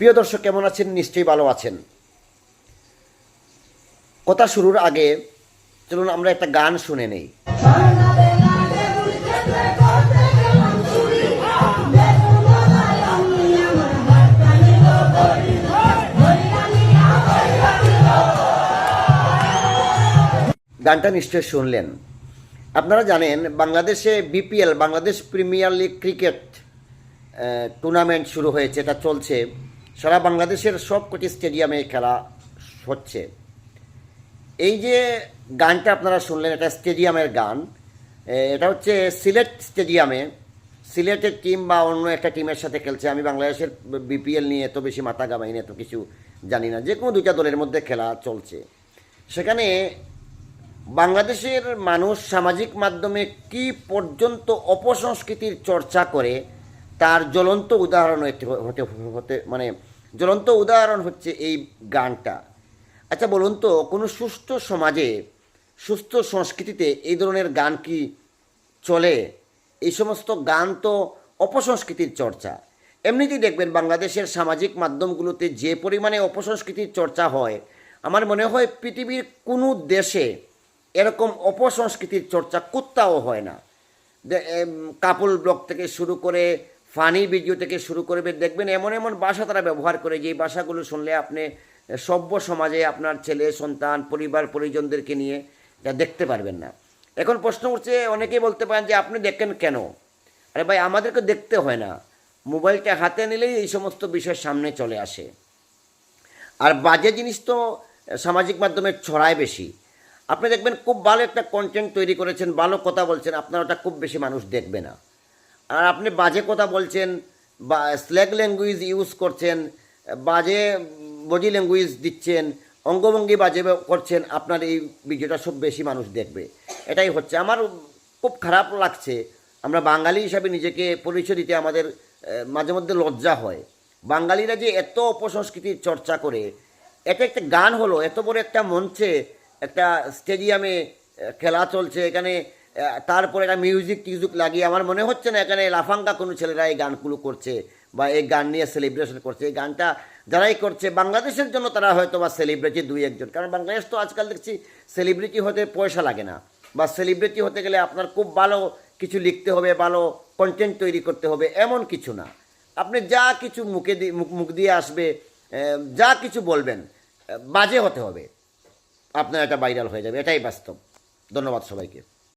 প্রিয় দর্শক, কেমন আছেন? নিশ্চয়ই ভালো আছেন। কথা শুরুর আগে চলুন, আমরা একটা গান শুনে নেই। গানটা নিশ্চয় শুনলেন। আপনারা জানেন, বাংলাদেশে BPL, Bangladesh premier league cricket tournament শুরু হয়েছে, এটা চলছে। সারা বাংলাদেশের সব কটি স্টেডিয়ামে খেলা হচ্ছে। এই যে গানটা আপনারা শুনলেন, এটা স্টেডিয়ামের গান। এটা হচ্ছে সিলেট স্টেডিয়ামে। সিলেটের টিম বা অন্য একটা টিমের সাথে খেলছে। আমি বাংলাদেশের বিপিএল নিয়ে এত বেশি মাথা গামাই এত কিছু জানি না। যে কোনো দুইটা দলের মধ্যে খেলা চলছে। সেখানে বাংলাদেশের মানুষ সামাজিক মাধ্যমে কি পর্যন্ত অপসংস্কৃতির চর্চা করে তার জ্বলন্ত উদাহরণ হতে- হতে মানে জ্বলন্ত উদাহরণ হচ্ছে এই গানটা। আচ্ছা বলুন তো, কোনো সুস্থ সমাজে, সুস্থ সংস্কৃতিতে এই ধরনের গান কি চলে? এই সমস্ত গান তো অপসংস্কৃতির চর্চা। এমনিতেই দেখবেন বাংলাদেশের সামাজিক মাধ্যমগুলোতে যে পরিমাণে অপসংস্কৃতির চর্চা হয়, আমার মনে হয় পৃথিবীর কোনো দেশে এরকম অপসংস্কৃতির চর্চা কোথাও হয় না। কাপল ব্লগ থেকে শুরু করে ফানি ভিডিও থেকে শুরু করবে দেখবেন এমন এমন ভাষা তারা ব্যবহার করে যে ভাষাগুলো শুনলে আপনি সভ্য সমাজে আপনার ছেলে, সন্তান, পরিবার, পরিজনদেরকে নিয়ে এটা দেখতে পারবেন না। এখন প্রশ্ন উঠছে, অনেকেই বলতে পারেন যে, আপনি দেখেন কেন? আরে ভাই, আমাদেরকে দেখতে হয় না। মোবাইলটা হাতে নিলেই এই সমস্ত বিষয় সামনে চলে আসে। আর বাজে জিনিস তো সামাজিক মাধ্যমে ছড়ায় বেশি। আপনি দেখবেন খুব ভালো একটা কন্টেন্ট তৈরি করেছেন, ভালো কথা বলছেন, আপনার ওটা খুব বেশি মানুষ দেখবে না। আর আপনি বাজে কথা বলছেন, বা স্ল্যাগ ল্যাঙ্গুয়েজ ইউজ করছেন, বাজে বডি ল্যাঙ্গুয়েজ দিচ্ছেন, অঙ্গভঙ্গি বাজে করছেন, আপনার এই ভিডিওটা সব বেশি মানুষ দেখবে। এটাই হচ্ছে। আমার খুব খারাপ লাগছে। আমরা বাঙালি হিসাবে নিজেকে পরিচয় দিতে আমাদের মাঝে মধ্যে লজ্জা হয়। বাঙালিরা যে এত অপসংস্কৃতির চর্চা করে এটা একটা গান হলো, এত বড় একটা মঞ্চে একটা স্টেডিয়ামে খেলা চলছে, এখানে তারপরে একটা মিউজিক টিউজিক লাগিয়ে আমার মনে হচ্ছে না এখানে লাফাঙ্গা কোনো ছেলেরা এই গানগুলো করছে বা এই গান নিয়ে সেলিব্রেশন করছে। এই গানটা যারাই করছে, বাংলাদেশের জন্য তারা হয়তো বা সেলিব্রিটি দুই, একজন। কারণ বাংলাদেশ তো আজকাল দেখছি সেলিব্রিটি হতে পয়সা লাগে না। বা সেলিব্রিটি হতে গেলে আপনার খুব ভালো কিছু লিখতে হবে, ভালো কন্টেন্ট তৈরি করতে হবে, এমন কিছু না। আপনি যা কিছু মুখে দিয়ে মুখ মুখ দিয়ে আসবে যা কিছু বলবেন বাজে হতে হবে। আপনার এটা ভাইরাল হয়ে যাবে, এটাই বাস্তব। ধন্যবাদ সবাইকে।